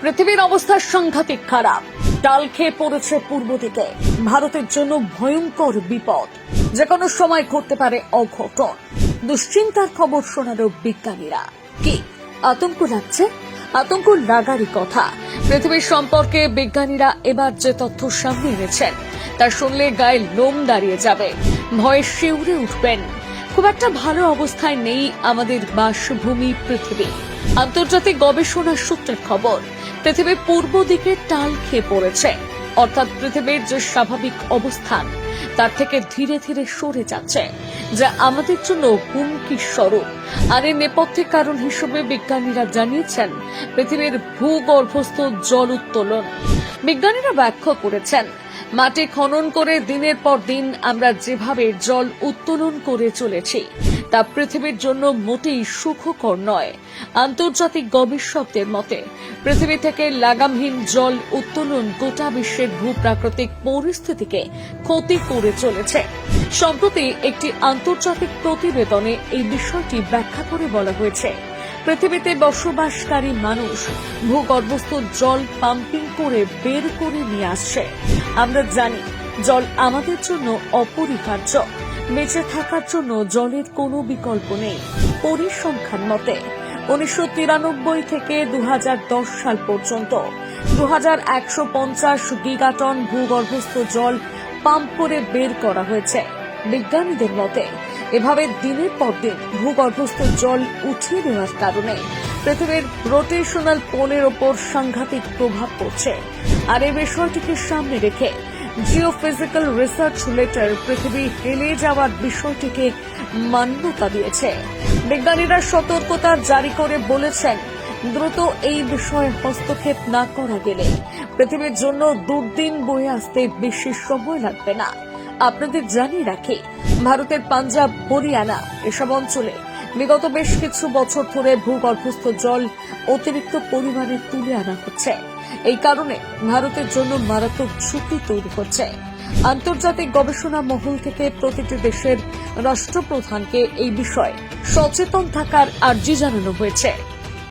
পৃথিবীর অবস্থা সাংঘাতিক খারাপ? ডাল খেয়ে পড়েছে পূর্ব দিকে। ভারতের জন্য ভয়ঙ্কর বিপদ। যে কোনো সময় ঘটতে পারে অঘটন। দুশ্চিন্তার খবর শোনালো বিজ্ঞানীরা। কি? আতঙ্ক লাগছে? আতঙ্ক লাগারই কথা। পৃথিবীর সম্পর্কে বিজ্ঞানীরা এবার যে তথ্য সামনে এনেছেন, তা শুনলে গায়ে লোম দাঁড়িয়ে যাবে। ভয়ে শিউরে উঠবেন। খুব একটা ভালো অবস্থায় নেই আমাদের বাসভূমি পৃথিবী। আন্তর্জাতিক গবেষণা সূত্রের খবর পৃথিবীর পূর্ব দিকে টাল খেয়ে পড়েছে। অর্থাৎ পৃথিবীর যে স্বাভাবিক অবস্থান, তার থেকে ধীরে ধীরে সরে যাচ্ছে, যা আমাদের জন্য হুমকি স্বরূপ। আর এর নেপথ্যে কারণ হিসেবে বিজ্ঞানীরা জানিয়েছেন, পৃথিবীর ভূগর্ভস্থ জল উত্তোলন। বিজ্ঞানীরা ব্যাখ্যা করেছেন, মাটি খনন করে দিনের পর দিন আমরা যেভাবে জল উত্তোলন করে চলেছি তা পৃথিবীর জন্য মোটেই সুখকর নয়। আন্তর্জাতিক গবেষকদের মতে, পৃথিবী থেকে লাগামহীন জল উত্তোলন গোটা বিশ্বের ভূপ্রাকৃতিক পরিস্থিতিকে ক্ষতি করে চলেছে। সম্প্রতি একটি আন্তর্জাতিক প্রতিবেদনে এই বিষয়টি ব্যাখ্যা করে বলা হয়েছে। পৃথিবীতে বসবাসকারী মানুষ ভূগর্ভস্থ জল পাম্পিং করে বের করে নিয়ে আসছে। আমরা জানি, জল আমাদের জন্য অপরিহার্য। বেঁচে থাকার জন্য জলের কোনো বিকল্প নেই। পরিসংখ্যান মতে, উনিশশো তিরানব্বই থেকে দু হাজার দশ সাল পর্যন্ত দু গিগাটন ভূগর্ভস্থ জল পাম্প করে বের করা হয়েছে। বিজ্ঞানীদের মতে, এভাবে দিনের পর দিন ভূগর্ভস্থ জল উঠিয়ে দেওয়ার কারণে পৃথিবীর রোটেশনাল পোলের ওপর সাংঘাতিক প্রভাব পড়ছে। আর এই বিষয়টিকে সামনে রেখে জিওফিজিক্যাল রিসার্চ লেটার পৃথিবী হেলে যাওয়ার বিষয়টিকে মান্যতা দিয়েছে। বিজ্ঞানীরা সতর্কতা জারি করে বলেছেন, দ্রুত এই বিষয়ে হস্তক্ষেপ না করা গেলে পৃথিবীর জন্য দুর্দিন বয়ে আসতে বেশি সময় লাগবে না। আপনাদের জানিয়ে রাখি, ভারতের পাঞ্জাব, হরিয়ানা এসব অঞ্চলে বিগত বেশ কিছু বছর ধরে ভূগর্ভস্থ জল অতিরিক্ত পরিমাণে তুলে আনা হচ্ছে। এই কারণে ভারতের জন্য মারাত্মক ঝুঁকি তৈরি হচ্ছে। আন্তর্জাতিক গবেষণা মহল থেকে প্রতিটি দেশের রাষ্ট্রপ্রধানকে এই বিষয়ে সচেতন থাকার আর্জি জানানো হয়েছে।